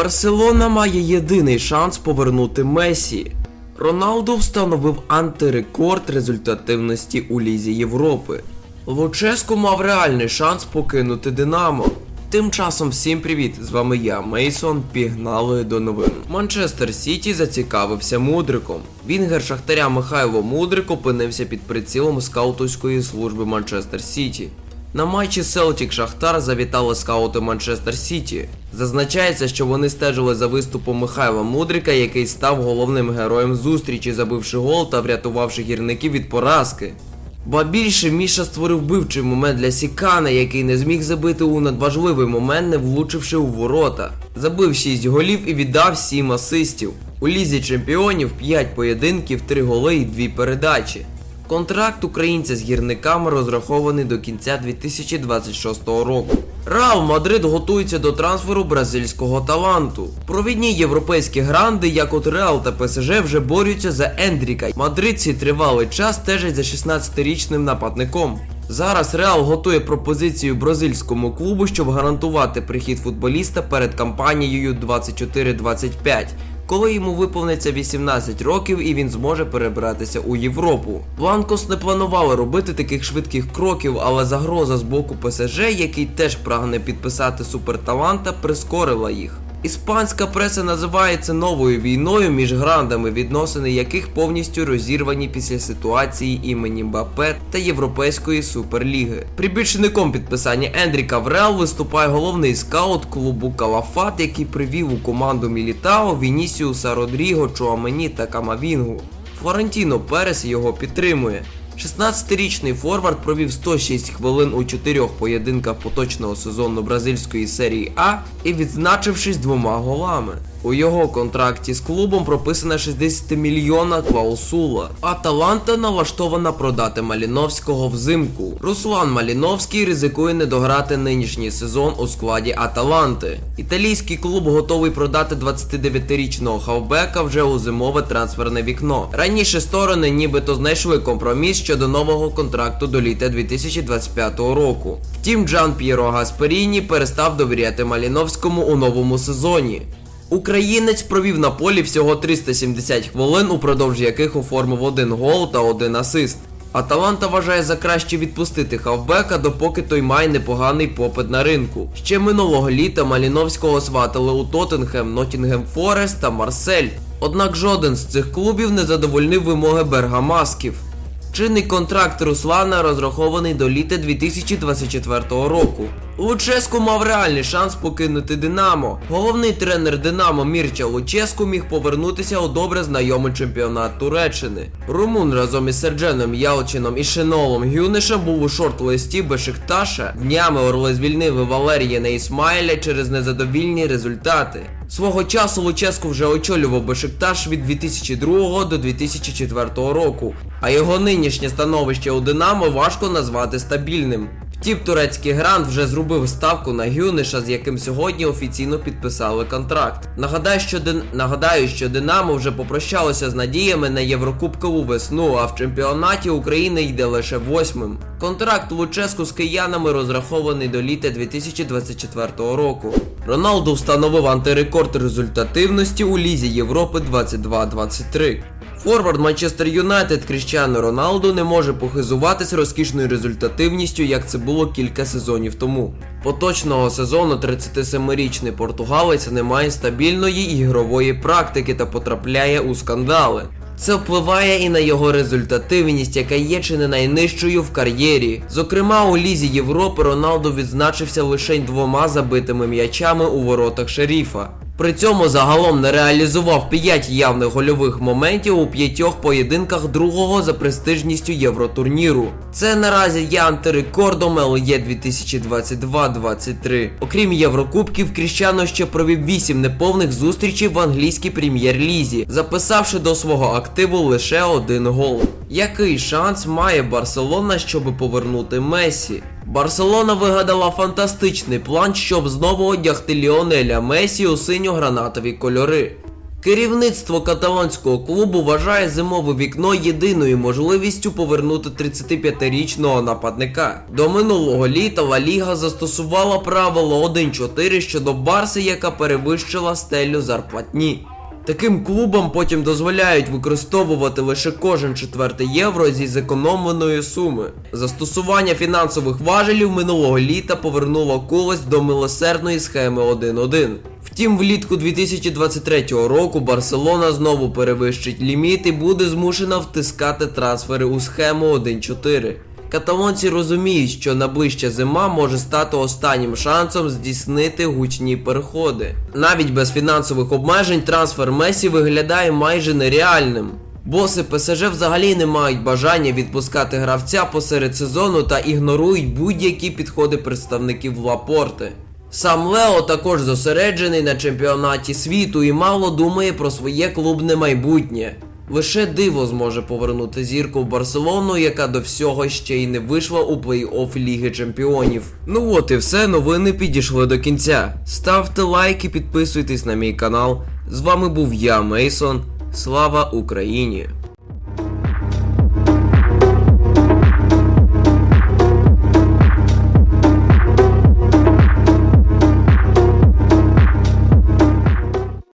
Барселона має єдиний шанс повернути Месі. Роналду встановив антирекорд результативності у Лізі Європи. Луческо мав реальний шанс покинути Динамо. Тим часом всім привіт! З вами я, Мейсон. Пігнали до новин. Манчестер Сіті зацікавився мудриком. Вінгер Шахтаря Михайло Мудрик опинився під прицілом скаутовської служби Манчестер Сіті. На матчі Селтік Шахтар завітали скаути Манчестер Сіті. Зазначається, що вони стежили за виступом Михайла Мудрика, який став головним героєм зустрічі, забивши гол та врятувавши гірників від поразки. Ба більше Міша створив бивчий момент для Сікана, який не зміг забити у надважливий момент, не влучивши у ворота. Забив 6 голів і віддав 7 асистів. У лізі чемпіонів 5 поєдинків, 3 голи і 2 передачі. Контракт українця з гірниками розрахований до кінця 2026 року. Реал Мадрид готується до трансферу бразильського таланту. Провідні європейські гранди, як от Реал та ПСЖ, вже борються за Ендріка. Мадридці тривалий час стежать за 16-річним нападником. Зараз Реал готує пропозицію бразильському клубу, щоб гарантувати прихід футболіста перед кампанією 24-25 коли йому виповниться 18 років і він зможе перебратися у Європу. Бланкос не планували робити таких швидких кроків, але загроза з боку ПСЖ, який теж прагне підписати суперталанта, прискорила їх. Іспанська преса називає це новою війною між грандами, відносини яких повністю розірвані після ситуації імені Мбаппе та Європейської суперліги. Прибічником підписання Ендріка в Реал виступає головний скаут клубу Калафат, який привів у команду Мілітао Вінісіуса Родріго, Чуамені та Камавінгу. Флорентіно Перес його підтримує. 16-річний форвард провів 106 хвилин у чотирьох поєдинках поточного сезону бразильської серії А і відзначившись двома голами. У його контракті з клубом прописана 60 мільйона клаусула. Аталанта налаштована продати Маліновського взимку. Руслан Маліновський ризикує не дограти нинішній сезон у складі Аталанти. Італійський клуб готовий продати 29-річного хавбека вже у зимове трансферне вікно. Раніше сторони нібито знайшли компроміс щодо нового контракту до літа 2025 року. Втім, Джан П'єро Гасперіні перестав довіряти Маліновському у новому сезоні. Українець провів на полі всього 370 хвилин, упродовж яких оформив один гол та один асист. Аталанта вважає за краще відпустити хавбека, допоки той має непоганий попит на ринку. Ще минулого літа Маліновського сватали у Тоттенхем, Ноттінгем Форест та Марсель. Однак жоден з цих клубів не задовольнив вимоги бергамасків. Чинний контракт Руслана розрахований до літа 2024 року. Луческу мав реальний шанс покинути Динамо. Головний тренер Динамо Мірча Луческу міг повернутися у добре знайомий чемпіонат Туреччини. Румун разом із Сердженом Ялчином і Шенолом Гюнеша був у шорт-листі Бешикташа. Днями Орли звільнили Валерія Ісмаїля через незадовільні результати. Свого часу Луческу вже очолював Бешикташ від 2002 до 2004 року, а його нинішнє становище у Динамо важко назвати стабільним. Втім, турецький грант вже зробив ставку на Гюниша, з яким сьогодні офіційно підписали контракт. Нагадаю, що Дин... Нагадаю, що Динамо вже попрощалося з надіями на Єврокубкову весну, а в чемпіонаті України йде лише восьмим. Контракт Луческу з киянами розрахований до літа 2024 року. Роналду встановив антирекорд результативності у Лізі Європи 22-23. Форвард Манчестер Юнайтед Кріщано Роналду не може похизуватись розкішною результативністю, як це було кілька сезонів тому. Поточного сезону 37-річний португалець не має стабільної ігрової практики та потрапляє у скандали. Це впливає і на його результативність, яка є чи не найнижчою в кар'єрі. Зокрема, у Лізі Європи Роналду відзначився лише двома забитими м'ячами у воротах шеріфа. При цьому загалом не реалізував 5 явних гольових моментів у п'ятьох поєдинках другого за престижністю євротурніру. Це наразі є антирекордом ЛЄ 2022-23. Окрім Єврокубків, Кріщано ще провів 8 неповних зустрічей в англійській прем'єр-лізі, записавши до свого активу лише один гол. Який шанс має Барселона, щоб повернути Месі? Барселона вигадала фантастичний план, щоб знову одягти Ліонеля Месі у синьо-гранатові кольори. Керівництво каталонського клубу вважає зимове вікно єдиною можливістю повернути 35-річного нападника. До минулого літа Ла Ліга застосувала правило 1-4 щодо Барси, яка перевищила стелю зарплатні. Таким клубам потім дозволяють використовувати лише кожен четвертий євро зі зекономленої суми. Застосування фінансових важелів минулого літа повернуло колись до милосердної схеми 1-1. Втім, влітку 2023 року Барселона знову перевищить ліміт і буде змушена втискати трансфери у схему 1-4. Каталонці розуміють, що найближча зима може стати останнім шансом здійснити гучні переходи. Навіть без фінансових обмежень трансфер Месі виглядає майже нереальним. Боси ПСЖ взагалі не мають бажання відпускати гравця посеред сезону та ігнорують будь-які підходи представників Лапорти. Сам Лео також зосереджений на чемпіонаті світу і мало думає про своє клубне майбутнє. Лише диво зможе повернути зірку в Барселону, яка до всього ще й не вийшла у плей-офф Ліги Чемпіонів. Ну от і все, новини підійшли до кінця. Ставте лайк і підписуйтесь на мій канал. З вами був я, Мейсон. Слава Україні!